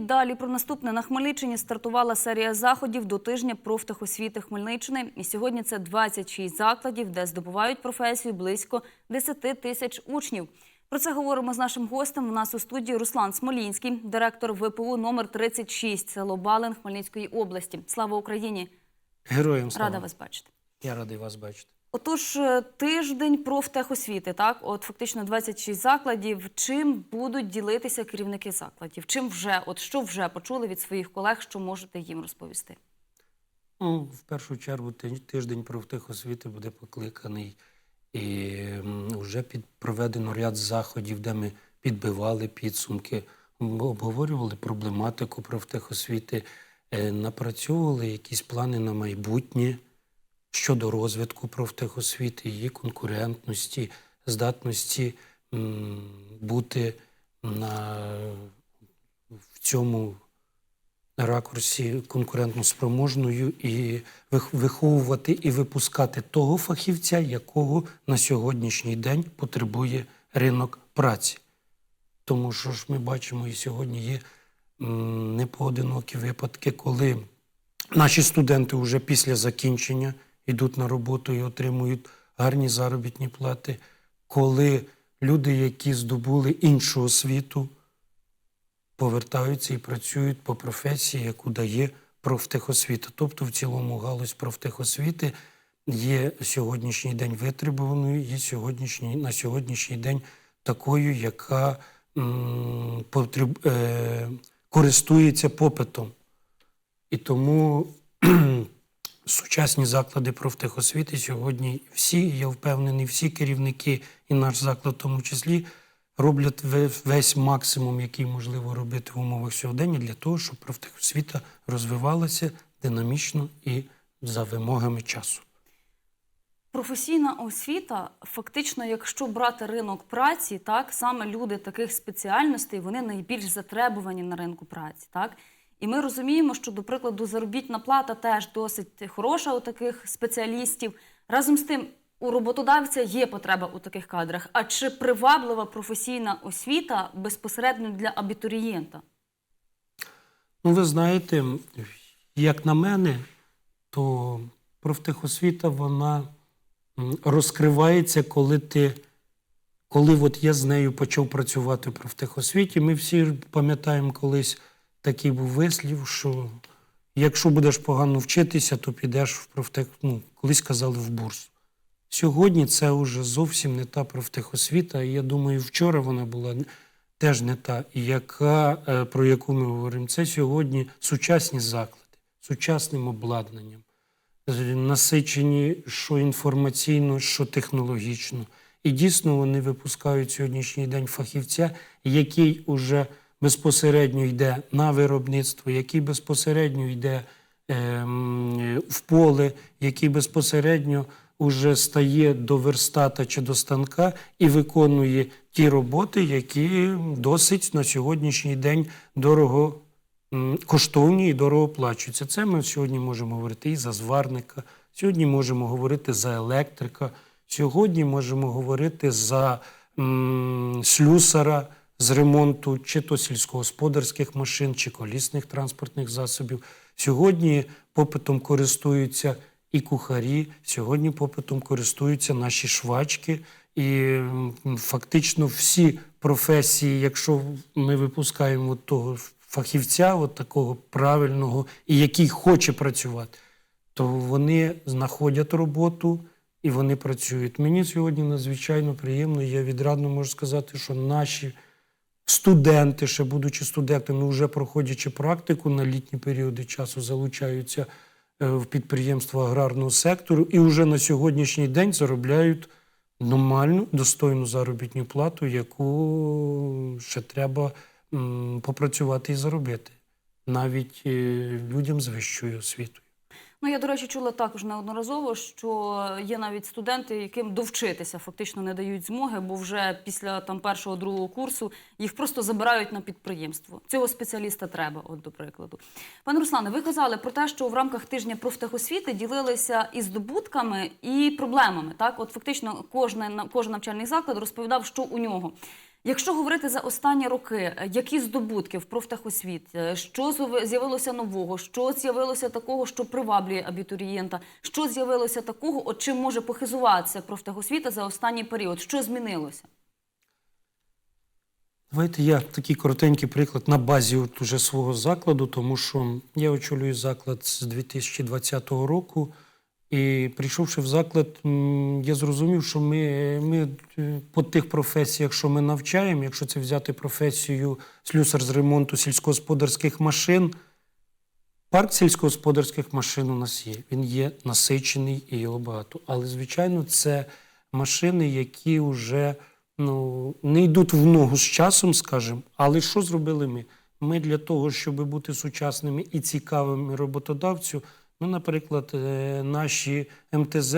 далі про наступне на Хмельниччині стартувала серія заходів до тижня профтехосвіти Хмельниччини. І сьогодні це 26 закладів, де здобувають професію близько 10 тисяч учнів. Про це говоримо з нашим гостем. У нас у студії Руслан Смолінський, директор ВПУ номер 36, село Балин Хмельницької області. Слава Україні! Героям слава. Рада вас бачити. Я радий вас бачити. Отож, е, тиждень профтехосвіти, так, от фактично 26 закладів. Чим будуть ділитися керівники закладів? Чим вже, от що вже почули від своїх колег, що можете їм розповісти? Ну, в першу чергу тиждень профтехосвіти буде покликаний і вже під проведено ряд заходів, де ми підбивали підсумки, обговорювали проблематику профтехосвіти, е, напрацьовували якісь плани на майбутнє щодо розвитку профтехосвіти, її конкурентності, здатності бути на, в цьому ракурсі конкурентно спроможною і виховувати і випускати того фахівця, якого на сьогоднішній день потребує ринок праці. Тому що ж ми бачимо, і сьогодні є непоодинокі випадки, коли наші студенти вже після закінчення йдуть на роботу і отримують гарні заробітні плати, коли люди, які здобули іншу освіту, повертаються і працюють по професії, яку дає профтехосвіта. Тобто, в цілому галузь профтехосвіти є сьогоднішній день витребуваною, є сьогоднішній, на сьогоднішній день такою, яка потреб, е, користується попитом. І тому сучасні заклади профтехосвіти сьогодні всі, я впевнений, всі керівники і наш заклад в тому числі роблять ве- весь максимум, який можливо робити в умовах сьогодення, для того, щоб профтехосвіта розвивалася динамічно і за вимогами часу. Професійна освіта, фактично, якщо брати ринок праці, так саме люди таких спеціальностей вони найбільш затребувані на ринку праці, так. І ми розуміємо, що, до прикладу, заробітна плата теж досить хороша у таких спеціалістів. Разом з тим, у роботодавця є потреба у таких кадрах. А чи приваблива професійна освіта безпосередньо для абітурієнта? Ну, ви знаєте, як на мене, то профтехосвіта вона розкривається, коли ти. Коли от я з нею почав працювати в профтехосвіті, ми всі пам'ятаємо колись такий був вислів, що якщо будеш погано вчитися, то підеш в профтех, ну, колись казали в бурсу. Сьогодні це вже зовсім не та профтехосвіта, і я думаю, вчора вона була теж не та, яка, е, про яку ми говоримо. Це сьогодні сучасні заклади, сучасним обладнанням, насичені що інформаційно, що технологічно. І дійсно вони випускають сьогоднішній день фахівця, який уже безпосередньо йде на виробництво, який безпосередньо йде ем, в поле, який безпосередньо уже стає до верстата чи до станка і виконує ті роботи, які досить на сьогоднішній день дорого коштовні і дорого оплачуються. Це ми сьогодні можемо говорити і за зварника, сьогодні можемо говорити за електрика, сьогодні можемо говорити за м, слюсара з ремонту чи то сільськогосподарських машин, чи колісних транспортних засобів. Сьогодні попитом користуються і кухарі, сьогодні попитом користуються наші швачки. І фактично всі професії, якщо ми випускаємо того фахівця, от такого правильного, і який хоче працювати, то вони знаходять роботу і вони працюють. Мені сьогодні надзвичайно приємно. Я відрадно можу сказати, що наші студенти, ще будучи студентами, вже проходячи практику на літні періоди часу, залучаються е, в підприємства аграрного сектору і вже на сьогоднішній день заробляють нормальну, достойну заробітну плату, яку ще треба попрацювати і заробити, навіть е, людям з вищою освітою. Ну, я, до речі, чула також неодноразово, що є навіть студенти, яким довчитися фактично не дають змоги, бо вже після там першого другого курсу їх просто забирають на підприємство. Цього спеціаліста треба, от до прикладу. Пане Руслане, ви казали про те, що в рамках тижня профтехосвіти ділилися і здобутками, і проблемами. Так, от фактично, кожне кожен навчальний заклад розповідав, що у нього. Якщо говорити за останні роки, е, які здобутки в профтехосвіт, Е, що з'явилося нового, що з'явилося такого, що приваблює абітурієнта, що з'явилося такого, от чим може похизуватися профтехосвіта за останній період, що змінилося? Давайте я такий коротенький приклад на базі от уже свого закладу, тому що я очолюю заклад з 2020 року. І прийшовши в заклад, я зрозумів, що ми, ми е, по тих професіях, що ми навчаємо, якщо це взяти професію слюсар з ремонту сільськогосподарських машин, парк сільськогосподарських машин у нас є. Він є насичений і його багато. Але, звичайно, це машини, які вже ну, не йдуть в ногу з часом, скажімо. Але що зробили ми? Ми для того, щоб бути сучасними і цікавими роботодавцю, ми, наприклад, е, наші МТЗ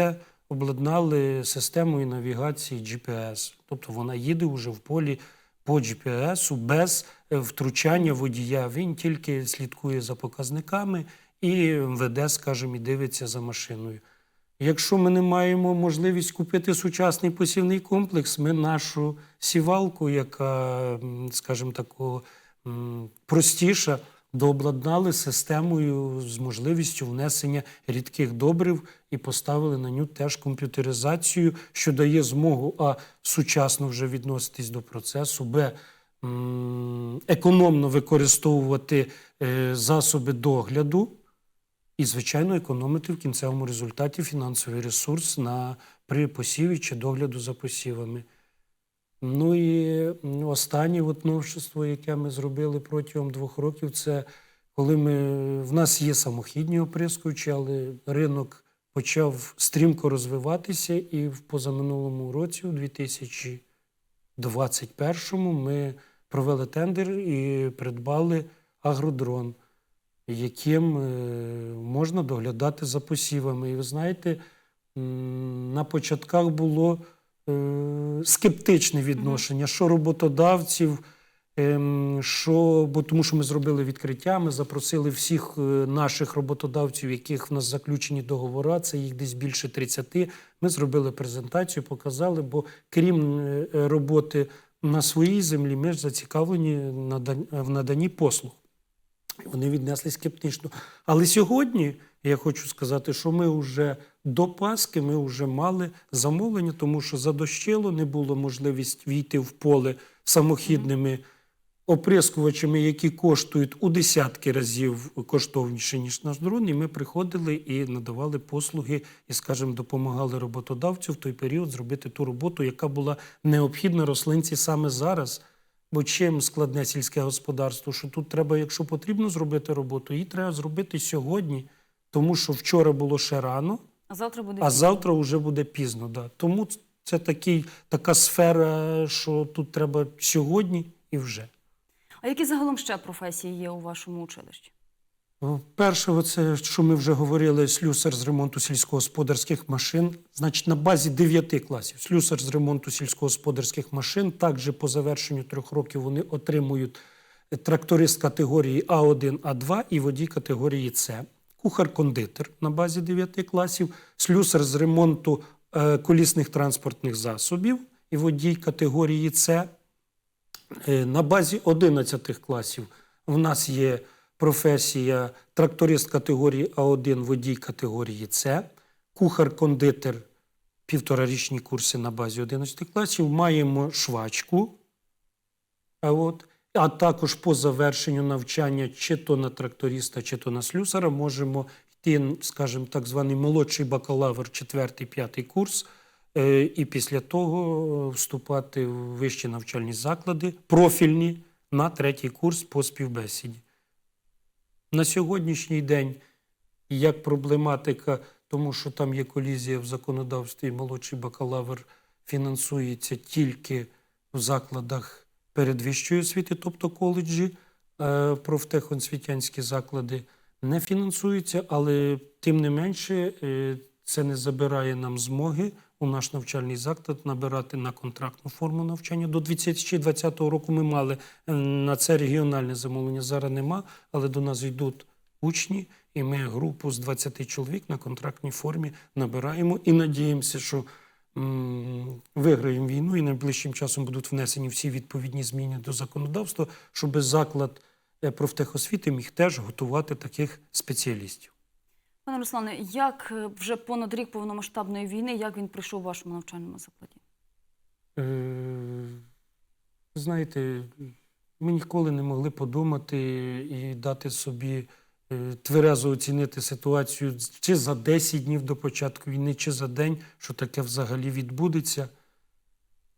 обладнали системою навігації GPS. Тобто вона їде вже в полі по GPS без е, втручання водія. Він тільки слідкує за показниками і веде, скажімо, і дивиться за машиною. Якщо ми не маємо можливість купити сучасний посівний комплекс, ми нашу сівалку, яка, скажімо тако, м, простіша, дообладнали системою з можливістю внесення рідких добрив і поставили на ню теж комп'ютеризацію, що дає змогу а сучасно вже відноситись до процесу, б економно використовувати е, засоби догляду. І, звичайно, економити в кінцевому результаті фінансовий ресурс на, при посіві чи догляду за посівами. Ну і останнє от новшество, яке ми зробили протягом двох років, це коли ми, в нас є самохідні оприскувачі, але ринок почав стрімко розвиватися, і в позаминулому році, у 2021-му, ми провели тендер і придбали агродрон яким е, можна доглядати за посівами. І ви знаєте, на початках було скептичне відношення, що роботодавців, ем, що, бо тому що ми зробили відкриття, ми запросили всіх е, наших роботодавців, яких в нас заключені договори, це їх десь більше 30. Ми зробили презентацію, показали, бо крім е, роботи на своїй землі, ми ж зацікавлені в наданні послуг. Вони віднесли скептично. Але сьогодні я хочу сказати, що ми вже до Пасхи ми вже мали замовлення, тому що задощило, не було можливість війти в поле самохідними оприскувачами, які коштують у десятки разів коштовніше, ніж наш дрон. І ми приходили і надавали послуги, і, скажімо, допомагали роботодавцю в той період зробити ту роботу, яка була необхідна рослинці саме зараз. Бо чим складне сільське господарство, що тут треба, якщо потрібно зробити роботу, її треба зробити сьогодні, тому що вчора було ще рано, А завтра буде а пізно. завтра вже буде пізно. Да. Тому це такий, така сфера, що тут треба сьогодні і вже. А які загалом ще професії є у вашому училищі? Перше, оце, що ми вже говорили, слюсар з ремонту сільськогосподарських машин. Значить, на базі 9 класів слюсар з ремонту сільськогосподарських машин. Також по завершенню трьох років вони отримують тракторист категорії А1, А2 і водій категорії С. Кухар-кондитер на базі 9 класів, слюсар з ремонту е, колісних транспортних засобів і водій категорії С. Е, На базі 11 класів в нас є професія тракторист категорії А1, водій категорії С, кухар-кондитер півторарічні курси на базі 11 класів. Маємо швачку. А, от, а також по завершенню навчання чи то на тракториста, чи то на слюсара можемо йти, скажімо, так званий молодший бакалавр, 4-5 курс, е, і після того вступати в вищі навчальні заклади, профільні, на третій курс по співбесіді. На сьогоднішній день як проблематика, тому що там є колізія в законодавстві, молодший бакалавр фінансується тільки в закладах передвищої освіти, тобто коледжі, е, профтехосвітянські заклади не фінансуються, але тим не менше е, це не забирає нам змоги у наш навчальний заклад набирати на контрактну форму навчання. До 2020 року ми мали е, на це регіональне замовлення. Зараз нема, але до нас йдуть учні, і ми групу з 20 чоловік на контрактній формі набираємо і надіємося, що виграємо війну і найближчим часом будуть внесені всі відповідні зміни до законодавства, щоб заклад е, профтехосвіти міг теж готувати таких спеціалістів. Пане Руслане, як е, вже понад рік повномасштабної війни, як він прийшов у вашому навчальному закладі? Е, Знаєте, ми ніколи не могли подумати і дати собі тверезо оцінити ситуацію чи за 10 днів до початку війни, чи за день, що таке взагалі відбудеться.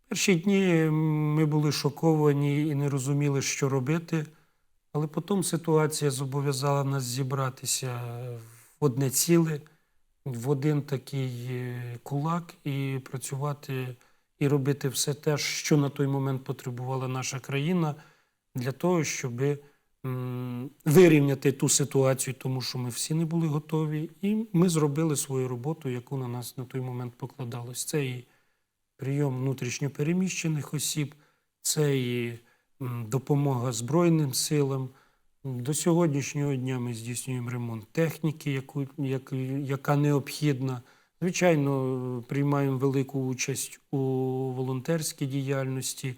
Перші дні ми були шоковані і не розуміли, що робити, але потім ситуація зобов'язала нас зібратися в одне ціле, в один такий е, кулак і працювати і робити все те, що на той момент потребувала наша країна, для того, щоб м, вирівняти ту ситуацію, тому що ми всі не були готові, і ми зробили свою роботу, яку на нас на той момент покладалось. Це і прийом внутрішньопереміщених осіб, це і допомога Збройним силам. До сьогоднішнього дня ми здійснюємо ремонт техніки, яку, як, яка необхідна. Звичайно, приймаємо велику участь у волонтерській діяльності.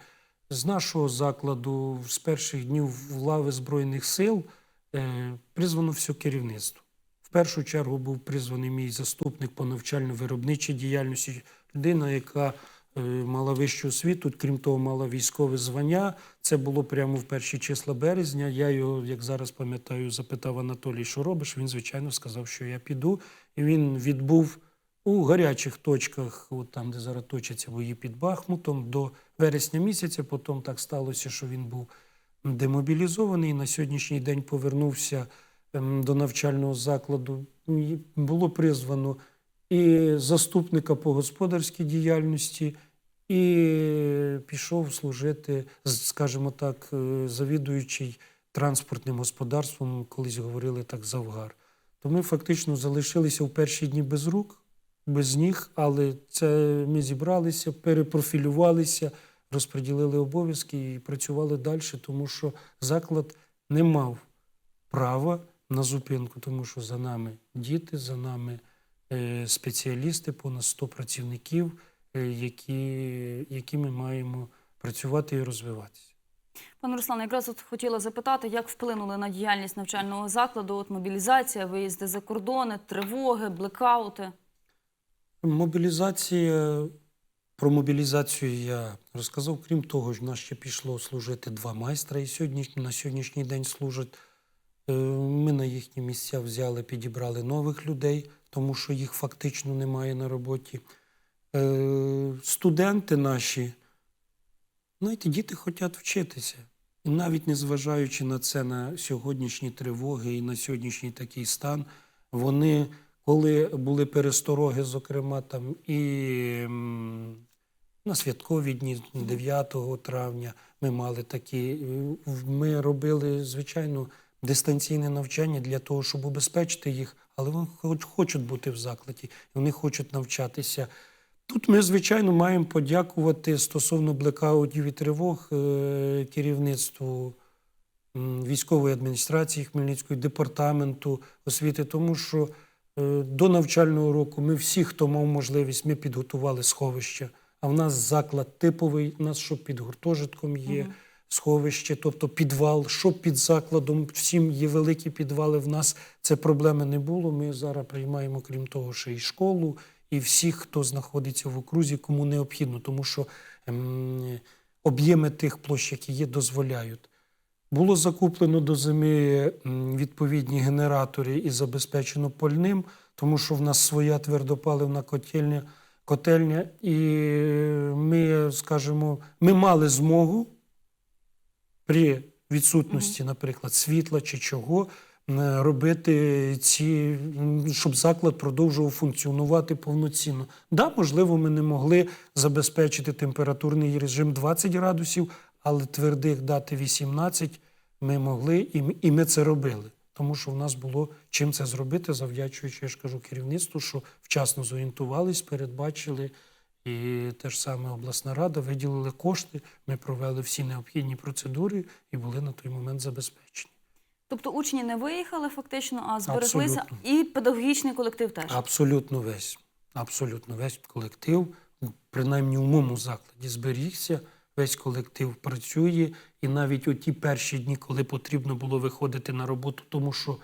З нашого закладу з перших днів в лави Збройних сил е, призвано все керівництво. В першу чергу був призваний мій заступник по навчально-виробничій діяльності, людина, яка е, мала вищу освіту, крім того, мала військове звання. Це було прямо в перші числа березня. Я його, як зараз пам'ятаю, запитав Анатолій, що робиш. Він, звичайно, сказав, що я піду. І він відбув у гарячих точках, от там, де зараз точаться бої під Бахмутом, до вересня місяця. Потім так сталося, що він був демобілізований. і На сьогоднішній день повернувся ем, до навчального закладу. Було призвано і заступника по господарській діяльності, і пішов служити, скажімо так, е, завідуючий транспортним господарством, колись говорили так, завгар. То ми фактично залишилися в перші дні без рук, без ніг, але це ми зібралися, перепрофілювалися, розподілили обов'язки і працювали далі, тому що заклад не мав права на зупинку, тому що за нами діти, за нами е, спеціалісти, понад 100 працівників, е, які, які ми маємо працювати і розвиватися. Пане Руслане, якраз от хотіла запитати, як вплинули на діяльність навчального закладу от мобілізація, виїзди за кордони, тривоги, блекаути? Мобілізація. Про мобілізацію я розказав. Крім того, в нас ще пішло служити два майстра, і сьогодні, на сьогоднішній день служать. Е, Ми на їхні місця взяли, підібрали нових людей, тому що їх фактично немає на роботі. Е, Студенти наші, знаєте, діти хочуть вчитися. І навіть незважаючи на це, на сьогоднішні тривоги і на сьогоднішній такий стан, вони, коли були перестороги, зокрема, там і на святкові дні, 9 травня, ми мали такі. е, Ми робили, звичайно, дистанційне навчання для того, щоб убезпечити їх, але вони хоч- хочуть бути в закладі, вони хочуть навчатися. Тут ми, звичайно, маємо подякувати стосовно блекаутів і тривог е, керівництву військової адміністрації Хмельницької, департаменту освіти, тому що до навчального року ми всі, хто мав можливість, ми підготували сховища. А в нас заклад типовий, у нас що під гуртожитком є Мгм. сховище, тобто підвал, що під закладом, всім є великі підвали. В нас це проблеми не було. Ми зараз приймаємо, крім того, ще й школу, і всіх, хто знаходиться в окрузі, кому необхідно, тому що ем, об'єми тих площ, які є, дозволяють. Було закуплено до зими відповідні генератори і забезпечено пальним, тому що в нас своя твердопаливна котельня, котельня, і ми, скажімо, ми мали змогу при відсутності, наприклад, світла чи чого, робити ці, щоб заклад продовжував функціонувати повноцінно. Да, можливо, ми не могли забезпечити температурний режим 20 градусів, але твердих дати 18 ми могли, і ми, і ми це робили. Тому що в нас було чим це зробити, завдячуючи, я ж кажу, керівництву, що вчасно зорієнтувались, передбачили. І те ж саме обласна рада виділили кошти. Ми провели всі необхідні процедури і були на той момент забезпечені. Тобто учні не виїхали фактично, а збереглися, Абсолютно. і педагогічний колектив теж. Абсолютно весь. Абсолютно весь колектив принаймні у моєму закладі, зберігся. Весь колектив працює, і навіть у ті перші дні, коли потрібно було виходити на роботу, тому що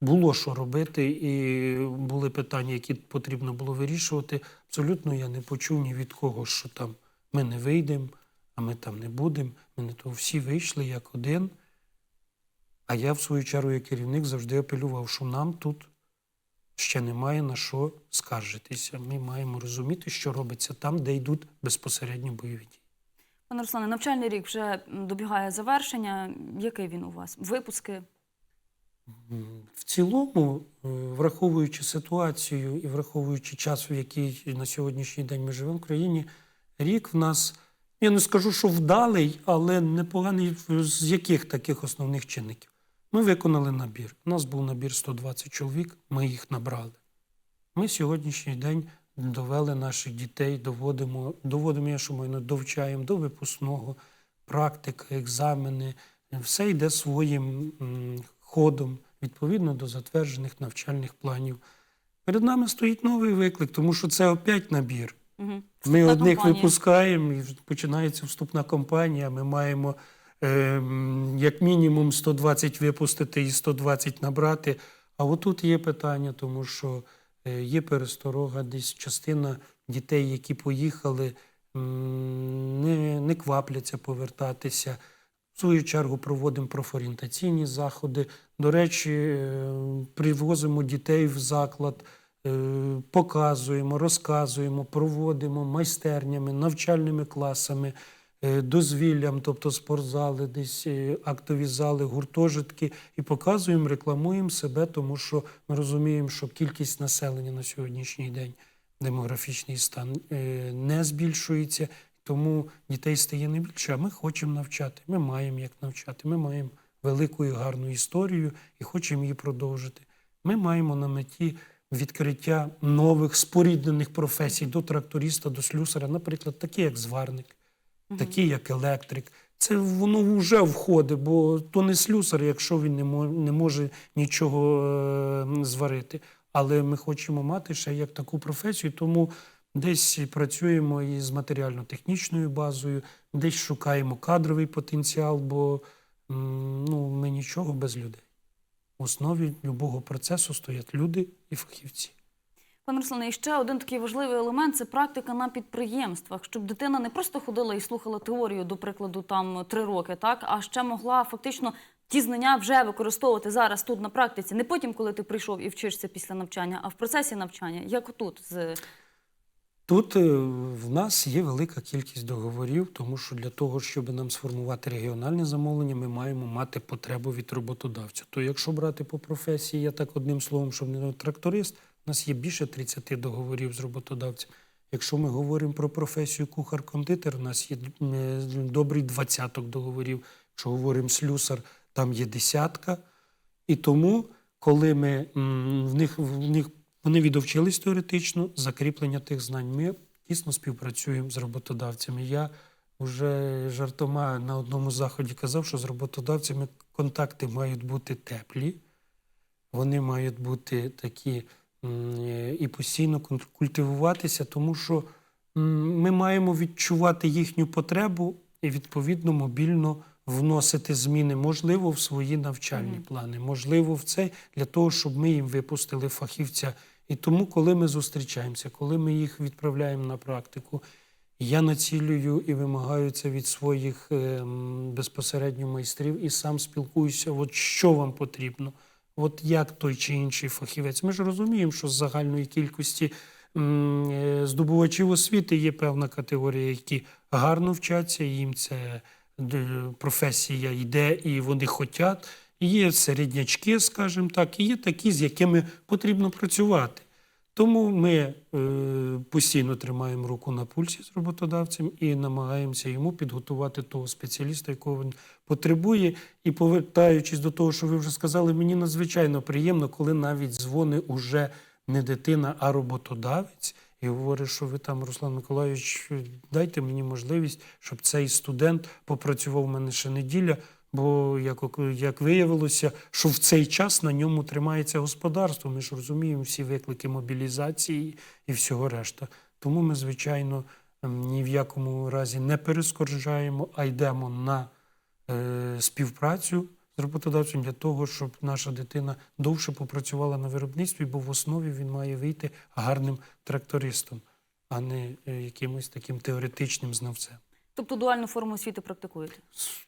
було що робити, і були питання, які потрібно було вирішувати. Абсолютно я не почув ні від кого, що там ми не вийдемо, а ми там не будемо. Ми не то всі вийшли як один. А я, в свою чергу, як керівник, завжди апелював, що нам тут ще немає на що скаржитися. Ми маємо розуміти, що робиться там, де йдуть безпосередньо бойові дії. Пане Руслане, навчальний рік вже добігає завершення. Який він у вас? Випуски? В цілому, е, враховуючи ситуацію і враховуючи час, в який на сьогоднішній день ми живемо в країні, рік в нас, я не скажу, що вдалий, але непоганий з яких таких основних чинників. Ми виконали набір. У нас був набір 120 чоловік, ми їх набрали. Ми сьогоднішній день довели наших дітей, доводимо, доводимо, я що маю, довчаємо до випускного, практика, екзамени. Все йде своїм ходом відповідно до затверджених навчальних планів. Перед нами стоїть новий виклик, тому що це опять набір. Угу. Ми одних випускаємо, і починається вступна кампанія. Ми маємо е, як мінімум 120 випустити і 120 набрати. А отут є питання, тому що є пересторога, десь частина дітей, які поїхали, не, не квапляться повертатися. В свою чергу проводимо профорієнтаційні заходи. До речі, е, привозимо дітей в заклад, е, показуємо, розказуємо, проводимо майстернями, навчальними класами, е, дозвіллям, тобто спортзали, десь е, актові зали, гуртожитки, і показуємо, рекламуємо себе, тому що ми розуміємо, що кількість населення на сьогоднішній день, демографічний стан е, не збільшується. Тому дітей стає не більше, а ми хочемо навчати. Ми маємо як навчати. Ми маємо велику і гарну історію і хочемо її продовжити. Ми маємо на меті відкриття нових споріднених професій до тракториста, до слюсаря, наприклад, такі як зварник, такі як електрик. Це воно вже входить, бо то не слюсар, якщо він не може нічого е, зварити. Але ми хочемо мати ще як таку професію, тому десь працюємо із матеріально-технічною базою, десь шукаємо кадровий потенціал, бо ну, ми нічого без людей. В основі будь-якого процесу стоять люди і фахівці. Пане Руслане, і ще один такий важливий елемент це практика на підприємствах, щоб дитина не просто ходила і слухала теорію, до прикладу, там три роки, так а ще могла фактично ті знання вже використовувати зараз тут на практиці, не потім, коли ти прийшов і вчишся після навчання, а в процесі навчання, як тут з Тут е, в нас є велика кількість договорів, тому що для того, щоб нам сформувати регіональне замовлення, ми маємо мати потребу від роботодавця. То якщо брати по професії, я так одним словом, щоб не тракторист, у нас є більше 30 договорів з роботодавцем. Якщо ми говоримо про професію кухар-кондитер, у нас є е, добрий двадцяток договорів. Якщо говоримо слюсар, там є десятка. І тому, коли ми в них в них вони відовчились теоретично, закріплення тих знань. Ми тісно співпрацюємо з роботодавцями. Я вже жартома на одному заході казав, що з роботодавцями контакти мають бути теплі, вони мають бути такі і постійно культивуватися, тому що ми маємо відчувати їхню потребу і відповідно мобільно вносити зміни, можливо, в свої навчальні плани, можливо, в це для того, щоб ми їм випустили фахівця. І тому, коли ми зустрічаємося, коли ми їх відправляємо на практику, я націлюю і вимагаю це від своїх е, безпосередньо майстрів і сам спілкуюся, от що вам потрібно, от як той чи інший фахівець. Ми ж розуміємо, що з загальної кількості е, здобувачів освіти є певна категорія, які гарно вчаться, їм це професія йде і вони хочуть. Є середнячки, скажімо так, і є такі, з якими потрібно працювати. Тому ми е, постійно тримаємо руку на пульсі з роботодавцем і намагаємося йому підготувати того спеціаліста, якого він потребує. І повертаючись до того, що ви вже сказали, мені надзвичайно приємно, коли навіть дзвонить уже не дитина, а роботодавець. І говорить, що ви там, Руслан Миколайович, дайте мені можливість, щоб цей студент попрацював у мене ще неділя. Бо як, як виявилося, що в цей час на ньому тримається господарство. Ми ж розуміємо всі виклики мобілізації і всього решта. Тому ми, звичайно, ем, ні в якому разі не перескорджаємо, а йдемо на е, співпрацю з роботодавцем для того, щоб наша дитина довше попрацювала на виробництві, бо в основі він має вийти гарним трактористом, а не е, якимось таким теоретичним знавцем. Тобто дуальну форму освіти практикуєте?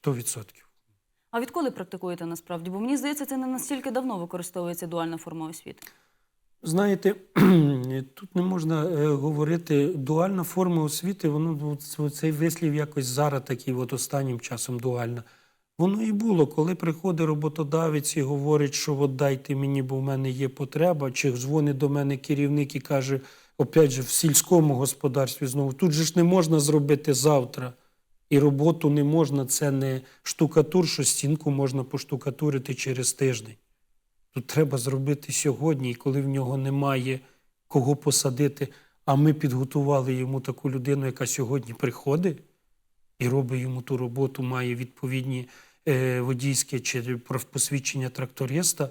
100%. А відколи практикуєте насправді? Бо мені здається, це не настільки давно використовується дуальна форма освіти. Знаєте, тут не можна е, говорити дуальна форма освіти, воно цей вислів якось зараз такий от останнім часом дуальна. Воно і було, коли приходить роботодавець і говорить, що от дайте мені, бо в мене є потреба, чи дзвонить до мене керівник і каже, опять же, в сільському господарстві знову, тут же ж не можна зробити завтра. І роботу не можна, це не штукатур, що стінку можна поштукатурити через тиждень. Тут треба зробити сьогодні, і коли в нього немає кого посадити, а ми підготували йому таку людину, яка сьогодні приходить і робить йому ту роботу, має відповідні е, водійське чи профпосвідчення тракториста.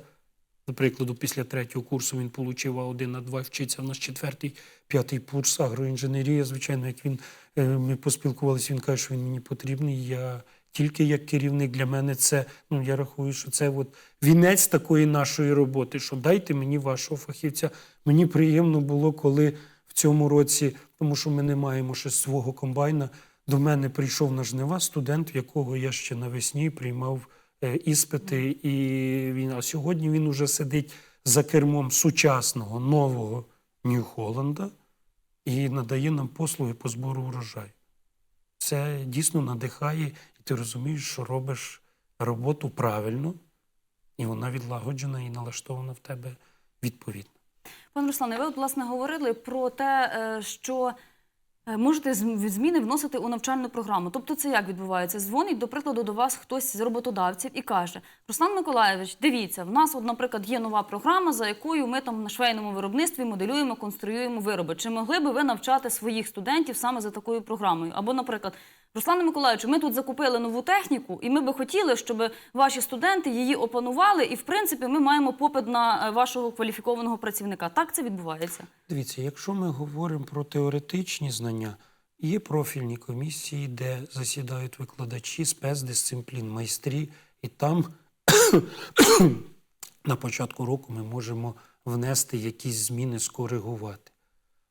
До прикладу, після третього курсу він отримав А1 на 2 вчиться. У нас четвертий, п'ятий курс агроінженерія. Звичайно, як він е, ми поспілкувалися, він каже, що він мені потрібний. Я тільки як керівник для мене це, ну я рахую, що це от вінець такої нашої роботи, що дайте мені вашого фахівця. Мені приємно було, коли в цьому році, тому що ми не маємо ще свого комбайна. До мене прийшов на жнива студент, якого я ще навесні приймав іспити, і він а сьогодні він уже сидить за кермом сучасного нового Нью-Холланда і надає нам послуги по збору урожаю. Це дійсно надихає, і ти розумієш, що робиш роботу правильно, і вона відлагоджена і налаштована в тебе відповідно. Пане Руслане, ви от, власне говорили про те, е, що е, можете зм- зміни вносити у навчальну програму. Тобто, це як відбувається? Дзвонить, до прикладу, до вас хтось з роботодавців і каже: Руслан Миколаєвич, дивіться, в нас, от, наприклад, є нова програма, за якою ми там на швейному виробництві моделюємо, конструюємо вироби. Чи могли би ви навчати своїх студентів саме за такою програмою? Або, наприклад, Руслане Миколаївичу, ми тут закупили нову техніку, і ми би хотіли, щоб ваші студенти її опанували, і в принципі ми маємо попит на е, вашого кваліфікованого працівника. Так це відбувається. Дивіться, якщо ми говоримо про теоретичні знання, є профільні комісії, де засідають викладачі спецдисциплін, майстрі, і там на початку року ми можемо внести якісь зміни, скоригувати.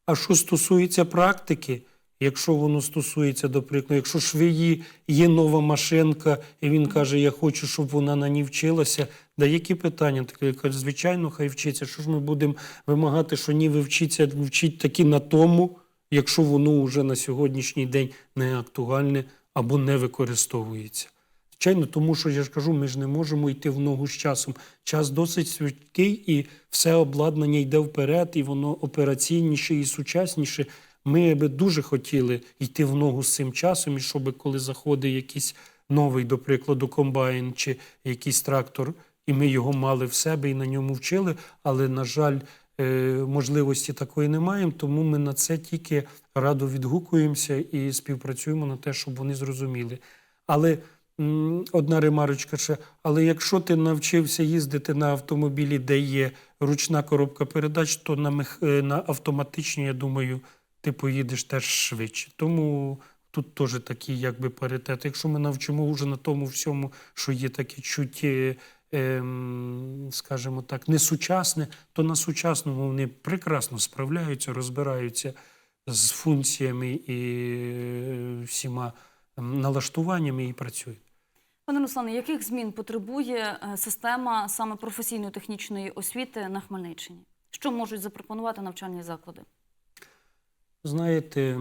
А що стосується практики, якщо воно стосується, до прикладу, якщо швеї є нова машинка, і він каже, я хочу, щоб вона на ній вчилася, да які питання? Таке каже, звичайно, хай вчиться. Що ж ми будемо вимагати, що ні, ви вчиться, вчіть таки на тому, якщо воно вже на сьогоднішній день не актуальне або не використовується. Звичайно, тому що я ж кажу, ми ж не можемо йти в ногу з часом. Час досить швидкий, і все обладнання йде вперед, і воно операційніше і сучасніше. Ми би дуже хотіли йти в ногу з цим часом, і щоб коли заходить якийсь новий, до прикладу, комбайн чи якийсь трактор, і ми його мали в себе і на ньому вчили. Але, на жаль, е, можливості такої не маємо, тому ми на це тільки радо відгукуємося і співпрацюємо на те, щоб вони зрозуміли. Але одна ремарочка ще. Але якщо ти навчився їздити на автомобілі, де є ручна коробка передач, то на, мех... е, на автоматичній, я думаю, ти поїдеш теж швидше. Тому тут теж такий якби паритет. Якщо ми навчимо вже на тому всьому, що є таке чуть, е, ем, скажімо так, несучасне, то на сучасному вони прекрасно справляються, розбираються з функціями і е, всіма ем, налаштуваннями і працюють. Пане Руслане, яких змін потребує е, система саме професійно-технічної освіти на Хмельниччині? Що можуть запропонувати навчальні заклади? Знаєте,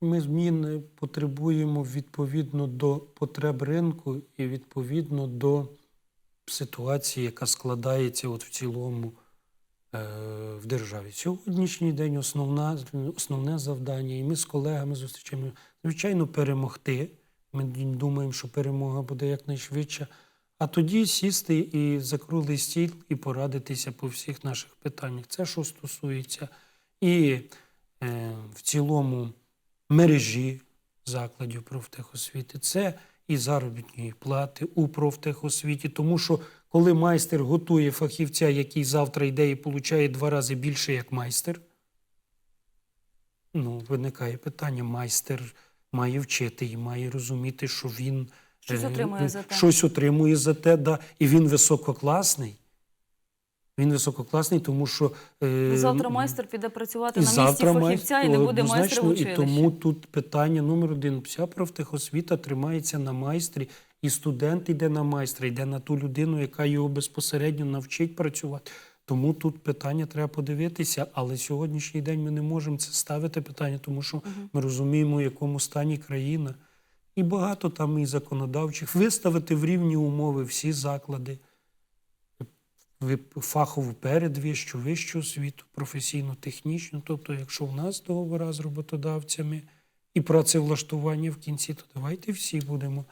ми змін потребуємо відповідно до потреб ринку і відповідно до ситуації, яка складається от в цілому е, в державі. Сьогоднішній день основна, основне завдання, і ми з колегами зустрічаємо, звичайно, перемогти. Ми думаємо, що перемога буде якнайшвидша. А тоді сісти і за стіл і порадитися по всіх наших питаннях. Це що стосується і е, в цілому мережі закладів профтехосвіти, це і заробітної плати у профтехосвіті. Тому що коли майстер готує фахівця, який завтра йде і получає два рази більше, як майстер, ну, виникає питання: майстер має вчити і має розуміти, що він Щось е, отримує за те. Щось отримує за те, да. і він висококласний. Він висококласний, тому що е, завтра майстер піде працювати на місці фахівця і не буде майстра в училищі. І тому тут питання номер один. Вся профтехосвіта тримається на майстрі, і студент йде на майстра, йде на ту людину, яка його безпосередньо навчить працювати. Тому тут питання треба подивитися, але сьогоднішній день ми не можемо це ставити питання, тому що ми розуміємо, в якому стані країна. І багато там і законодавчих виставити в рівні умови всі заклади фахову передвищу, вищу освіту, професійно-технічну. Тобто, якщо в нас договора з роботодавцями і працевлаштування в кінці, то давайте всі будемо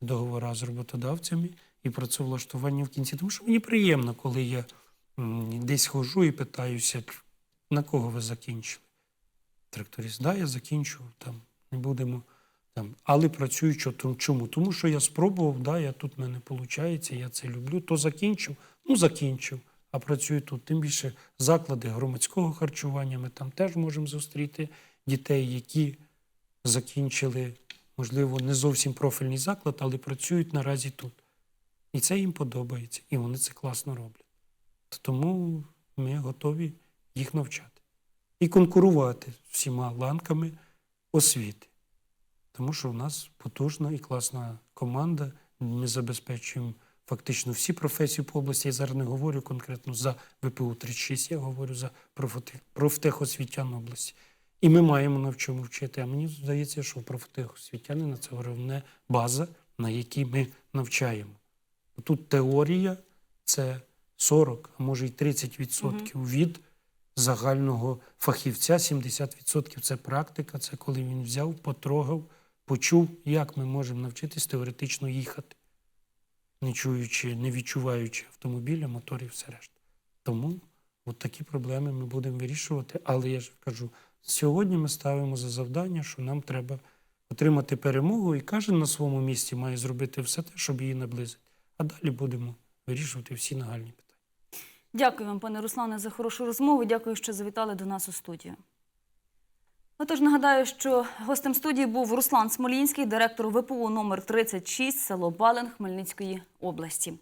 договора з роботодавцями і працевлаштування в кінці. Тому що мені приємно, коли я десь ходжу і питаюся, на кого ви закінчили. Тракторист, да, я закінчу, там не будемо. Там, але працюю чому? Тому що я спробував, да, я тут в мене виходить, я це люблю, то закінчив, ну закінчив, а працюю тут. Тим більше заклади громадського харчування. Ми там теж можемо зустріти дітей, які закінчили, можливо, не зовсім профільний заклад, але працюють наразі тут. І це їм подобається, і вони це класно роблять. Тому ми готові їх навчати і конкурувати з всіма ланками освіти. Тому що в нас потужна і класна команда. Ми забезпечуємо фактично всі професії по області. Я зараз не говорю конкретно за ВПУ 36, я говорю за профте- профтехосвітян області. І ми маємо на чому вчити. А мені здається, що профтехосвітянина це головне база, на якій ми навчаємо. Тут теорія це 40, а може й 30% від загального фахівця, 70% це практика, це коли він взяв, потрогав, почув, як ми можемо навчитись теоретично їхати, не чуючи, не відчуваючи автомобіля, моторів, все решта. Тому от такі проблеми ми будемо вирішувати. Але я ж кажу, сьогодні ми ставимо за завдання, що нам треба отримати перемогу, і кожен на своєму місці має зробити все те, щоб її наблизити. А далі будемо вирішувати всі нагальні питання. Дякую вам, пане Руслане, за хорошу розмову. Дякую, що завітали до нас у студію. Отож, нагадаю, що гостем студії був Руслан Смолінський, директор ВПУ номер 36 село Балин Хмельницької області.